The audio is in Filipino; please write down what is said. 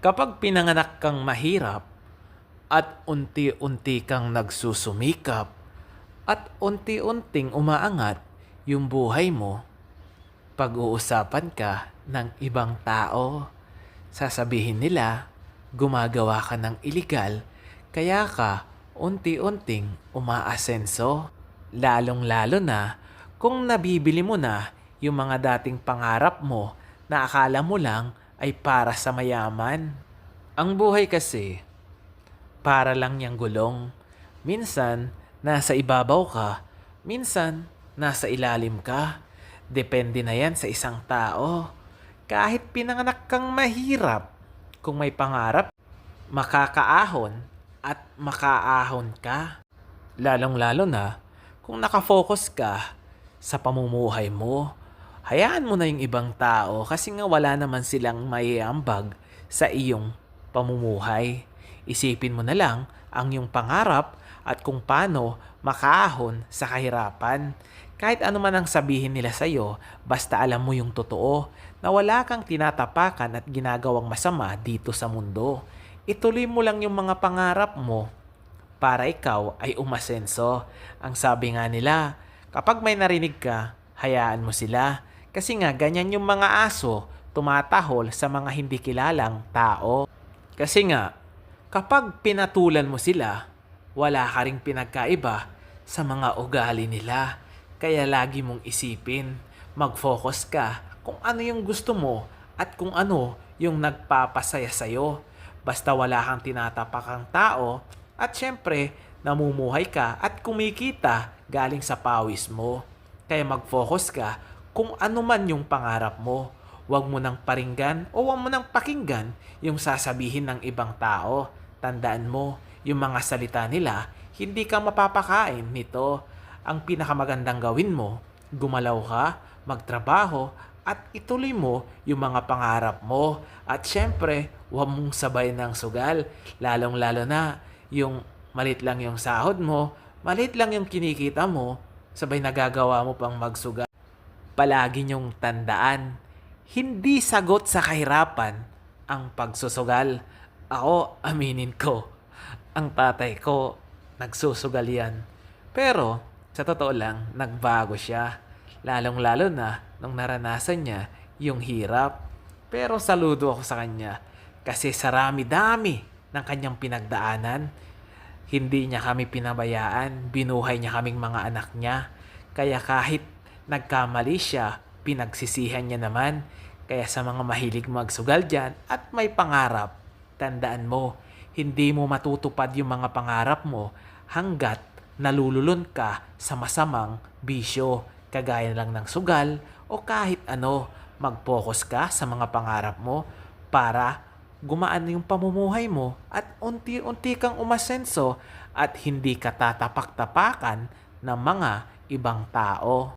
Kapag pinanganak kang mahirap at unti-unti kang nagsusumikap at unti-unting umaangat yung buhay mo, pag-uusapan ka ng ibang tao, sasabihin nila gumagawa ka ng iligal kaya ka unti-unting umaasenso. Lalong-lalo na kung nabibili mo na yung mga dating pangarap mo na akala mo lang ay para sa mayaman. Ang buhay kasi, para lang niyang gulong. Minsan, nasa ibabaw ka. Minsan, nasa ilalim ka. Depende na yan sa isang tao. Kahit pinanganak kang mahirap, kung may pangarap, makakaahon at makaahon ka. Lalong-lalo na kung nakafocus ka sa pamumuhay mo. Hayaan mo na yung ibang tao kasi nga wala naman silang maiambag sa iyong pamumuhay. Isipin mo na lang ang iyong pangarap at kung paano makaahon sa kahirapan. Kahit ano man ang sabihin nila sa iyo, basta alam mo yung totoo na wala kang tinatapakan at ginagawang masama dito sa mundo. Ituloy mo lang yung mga pangarap mo para ikaw ay umasenso. Ang sabi nga nila, kapag may narinig ka, hayaan mo sila. Kasi nga ganyan yung mga aso tumatahol sa mga hindi kilalang tao. Kasi nga, kapag pinatulan mo sila, wala ka ring pinagkaiba sa mga ugali nila. Kaya lagi mong isipin, mag-focus ka kung ano yung gusto mo at kung ano yung nagpapasaya sa'yo. Basta wala kang tinatapakang tao at syempre, namumuhay ka at kumikita galing sa pawis mo. Kaya mag-focus ka kung ano man yung pangarap mo. Huwag mo nang paringgan o huwag mo nang pakinggan yung sasabihin ng ibang tao. Tandaan mo, yung mga salita nila, hindi ka mapapakain nito. Ang pinakamagandang gawin mo, gumalaw ka, magtrabaho, at ituloy mo yung mga pangarap mo. At syempre, huwag mong sabay ng sugal. Lalong-lalo na yung malit lang yung sahod mo, malit lang yung kinikita mo, sabay nagagawa mo pang magsugal. Palagi niyong tandaan, hindi sagot sa kahirapan ang pagsusugal. Ako, aminin ko, ang tatay ko, nagsusugal yan. Pero, sa totoo lang, nagbago siya. Lalong-lalo na nung naranasan niya yung hirap. Pero saludo ako sa kanya kasi sarami-dami ng kanyang pinagdaanan. Hindi niya kami pinabayaan, binuhay niya kaming mga anak niya. Kaya kahit nagkamali siya, pinagsisihan niya naman. Kaya sa mga mahilig magsugal dyan at may pangarap, tandaan mo, hindi mo matutupad yung mga pangarap mo hanggat nalululun ka sa masamang bisyo, kagaya lang ng sugal o kahit ano. Mag-focus ka sa mga pangarap mo para gumaan yung pamumuhay mo at unti-unti kang umasenso at hindi ka tatapak-tapakan ng mga ibang tao.